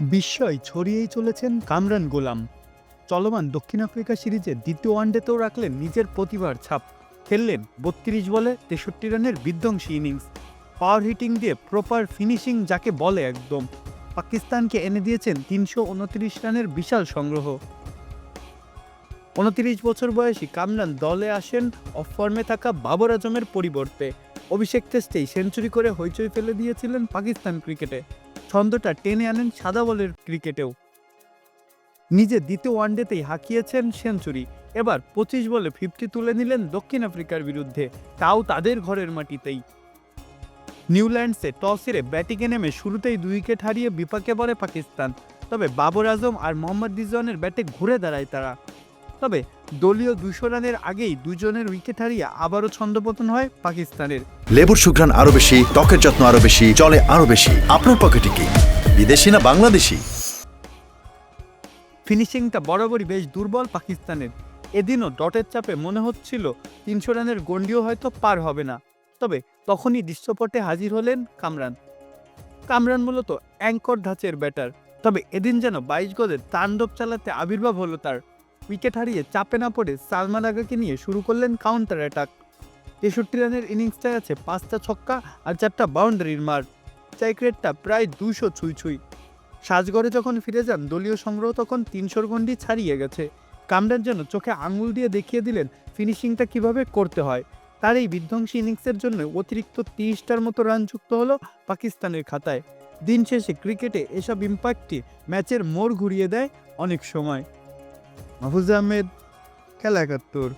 বিস্ময় ছড়িয়েই চলেছেন কামরান গোলাম। চলমান দক্ষিণ আফ্রিকা সিরিজে দ্বিতীয় ওয়ানডেতেও রাখলেন নিজের প্রতিভার ছাপ। খেললেন বত্রিশ বলে তেষট্টি রানের বিধ্বংসী ইনিংস। পাওয়ার হিটিং দিয়ে প্রপার ফিনিশিং যাকে বলে একদম। পাকিস্তানকে এনে দিয়েছেন তিনশো উনত্রিশ রানের বিশাল সংগ্রহ। উনত্রিশ বছর বয়সী কামরান দলে আসেন অফ ফর্মে থাকা বাবর আজমের পরিবর্তে। অভিষেক টেস্টেই সেঞ্চুরি করে হইচই ফেলে দিয়েছিলেন পাকিস্তান ক্রিকেটে। ছন্দটা টেনে আনেন সাদা বলের ক্রিকেটেও। নিজের দ্বিতীয় ওয়ানডেতেই হাঁকিয়েছেন সেঞ্চুরি। এবার পঁচিশ বলে ফিফটি তুলে নিলেন দক্ষিণ আফ্রিকার বিরুদ্ধে। তাও তাদের ঘরের মাটিতেই। নিউল্যান্ডসে টস হেরে ব্যাটিংয়ে নেমে শুরুতেই দুই উইকেট হারিয়ে বিপাকে পড়ে পাকিস্তান। তবে বাবর আজম আর মোহাম্মদ রিজওয়ানের ব্যাটে ঘুরে দাঁড়ায় তারা। তবে দলীয় দুশো রানের আগেই দুজনের উইকেট হারিয়ে আবারও ছন্দপতন হয় পাকিস্তানের। লেবুর সুঘ্রাণ আরও বেশি ত্বকের যত্ন আরও বেশি চলে আরও বেশি। আপনার পকেটে কি? বিদেশি না বাংলাদেশি? ফিনিশিংটা বরাবরই বেশ দুর্বল পাকিস্তানের। এদিনও ডটের চাপে মনে হচ্ছিল তিনশো রানের গন্ডিও হয়তো পার হবে না। তবে তখনই দৃশ্যপটে হাজির হলেন কামরান। কামরান মূলত অ্যাঙ্কর ধাঁচের ব্যাটার। তবে এদিন যেন বাইশ গজের তাণ্ডব চালাতে আবির্ভাব হলো তার। উইকেট হারিয়ে চাপে না পড়ে সালমান আগাকে নিয়ে শুরু করলেন কাউন্টার অ্যাটাক তেষট্টি রানের ইনিংসটায় আছে পাঁচটা ছক্কা আর চারটা বাউন্ডারির মার স্ট্রাইক রেটটা প্রায় দুশো ছুঁই ছুঁই। সাজগড়ে যখন ফিরে যান, দলীয় সংগ্রহ তখন তিনশোর গন্ডি ছাড়িয়ে গেছে। কামরান যেন চোখে আঙুল দিয়ে দেখিয়ে দিলেন ফিনিশিংটা কীভাবে করতে হয়। তার এই বিধ্বংসী ইনিংসের জন্য অতিরিক্ত তিরিশটার মতো রান যুক্ত হলো পাকিস্তানের খাতায়। দিন শেষে ক্রিকেটে এসব ইম্প্যাক্টটি ম্যাচের মোড় ঘুরিয়ে দেয় অনেক সময়। মাহফুজ আহমেদ খেলা একাত্তর।